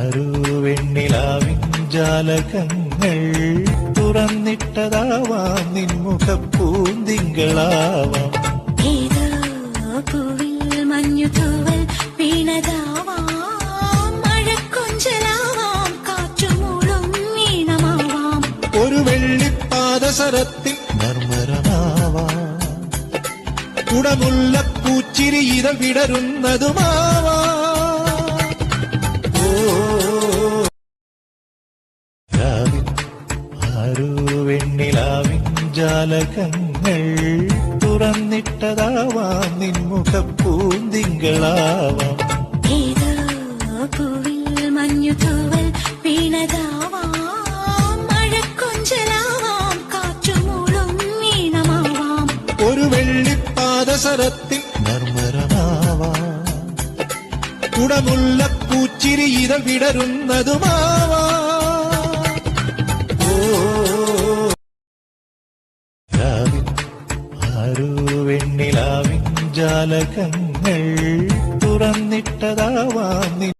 ആരോ വെണ്ണിലാവിൻ ജാലകങ്ങൾ തുറന്നിട്ടതാവാം നിൻമുഖപ്പൂന്തിങ്കളാവാം. ഏതോ പൂവിൽ മഞ്ഞു തൂവൽ വീണതാവാം മഴക്കൊഞ്ചലാവാം കാറ്റുമൂളും ഈണമാവാം ഒരു വെള്ളിപ്പാദസരത്തിൽ മർമരമാവാം കുടമുള്ള പൂച്ചിരി ഇതൾ വിടരുന്നതുമാവാം ആരോ വെണ്ണിലാവിൻ ജാലകങ്ങൾ തുറന്നിട്ടതാവാം നിൻമുഖപ്പൂന്തിങ്കളാവാം ഏതോ പൂവിൽ മഞ്ഞു തൂവൽ വീണതാവാം മഴക്കൊഞ്ചലാവാം കാറ്റുമൂളും ഈണമാവാം ഒരു വെള്ളിപ്പാദസരത്തിൽ മർമരമാവാം കുടമുള്ള പൂച്ചിരി ഇതൾ വിടരുന്നതുമാവാം ജാലകങ്ങൾ തുറന്നിട്ടതാവാം